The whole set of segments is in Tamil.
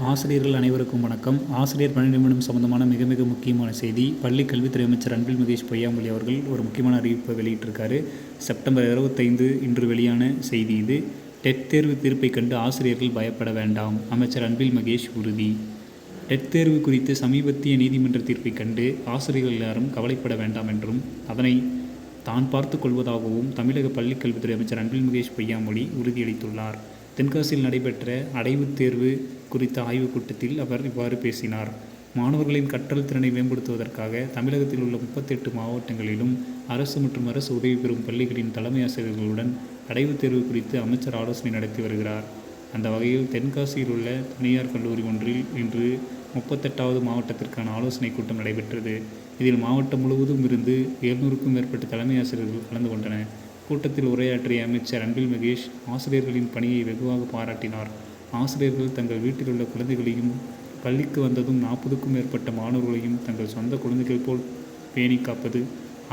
ஆசிரியர்கள் அனைவருக்கும் வணக்கம். ஆசிரியர் பணி நியமனம் சம்பந்தமான மிக மிக முக்கியமான செய்தி பள்ளி கல்வித்துறை அமைச்சர் அன்பில் மகேஷ் பொய்யாமொழி அவர்கள் ஒரு முக்கியமான அறிவிப்பை வெளியிட்டிருக்காரு. செப்டம்பர் இருபத்தைந்து இன்று வெளியான செய்தி இது. டெட் தேர்வு தீர்ப்பை கண்டு ஆசிரியர்கள் பயப்பட வேண்டாம் அமைச்சர் அன்பில் மகேஷ் உறுதி. டெட் தேர்வு குறித்து சமீபத்திய நீதிமன்ற தீர்ப்பை கண்டு ஆசிரியர்கள் யாரும் கவலைப்பட வேண்டாம் என்றும் அதனை தான் பார்த்து கொள்வதாகவும் தமிழக பள்ளிக்கல்வித்துறை அமைச்சர் அன்பில் மகேஷ் பொய்யாமொழி உறுதியளித்துள்ளார். தென்காசியில் நடைபெற்ற அடைவுத் தேர்வு குறித்த ஆய்வுக் கூட்டத்தில் அவர் இவ்வாறு பேசினார். மாணவர்களின் கற்றல் திறனை மேம்படுத்துவதற்காக தமிழகத்தில் உள்ள முப்பத்தெட்டு மாவட்டங்களிலும் அரசு மற்றும் அரசு உதவி பெறும் பள்ளிகளின் தலைமை ஆசிரியர்களுடன் அடைவுத் தேர்வு குறித்து அமைச்சர் ஆலோசனை நடத்தி வருகிறார். அந்த வகையில் தென்காசியில் உள்ள தனியார் கல்லூரி ஒன்றில் இன்று முப்பத்தெட்டாவது மாவட்டத்திற்கான ஆலோசனைக் கூட்டம் நடைபெற்றது. இதில் மாவட்டம் முழுவதும் இருந்து எழுநூறுக்கும் மேற்பட்ட தலைமை ஆசிரியர்கள் கலந்து கொண்டனர். கூட்டத்தில் உரையாற்றிய அமைச்சர் அன்பில் மகேஷ் ஆசிரியர்களின் பணியை வெகுவாக பாராட்டினார். ஆசிரியர்கள் தங்கள் வீட்டில் உள்ள குழந்தைகளையும் பள்ளிக்கு வந்ததும் நாற்பதுக்கும் மேற்பட்ட மாணவர்களையும் தங்கள் சொந்த குழந்தைகள் போல் பேணி காப்பது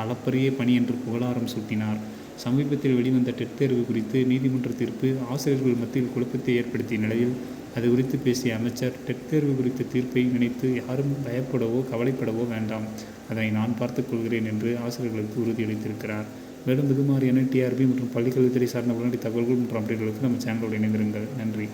அளப்பரிய பணி என்று புகழாரம் சூட்டினார். சமீபத்தில் வெளிவந்த டெட் தேர்வு குறித்து நீதிமன்ற தீர்ப்பு ஆசிரியர்கள் மத்தியில் குழப்பத்தை ஏற்படுத்திய நிலையில் அது குறித்து பேசிய அமைச்சர் டெட் தேர்வு குறித்த தீர்ப்பை நினைத்து யாரும் பயப்படவோ கவலைப்படவோ வேண்டாம். அதனை நான் பார்த்துக் கொள்கிறேன் என்று ஆசிரியர்களுக்கு உறுதியளித்திருக்கிறார். மேலும் இது மாதிரியான டிஆர்பி மற்றும் பள்ளிக்கல்வித்துறை சார்ந்த உடனடி தகவல்கள் மற்றும் அப்டேட்களுக்கு நம்ம சேனலோடு இணைந்திருங்கள். நன்றி.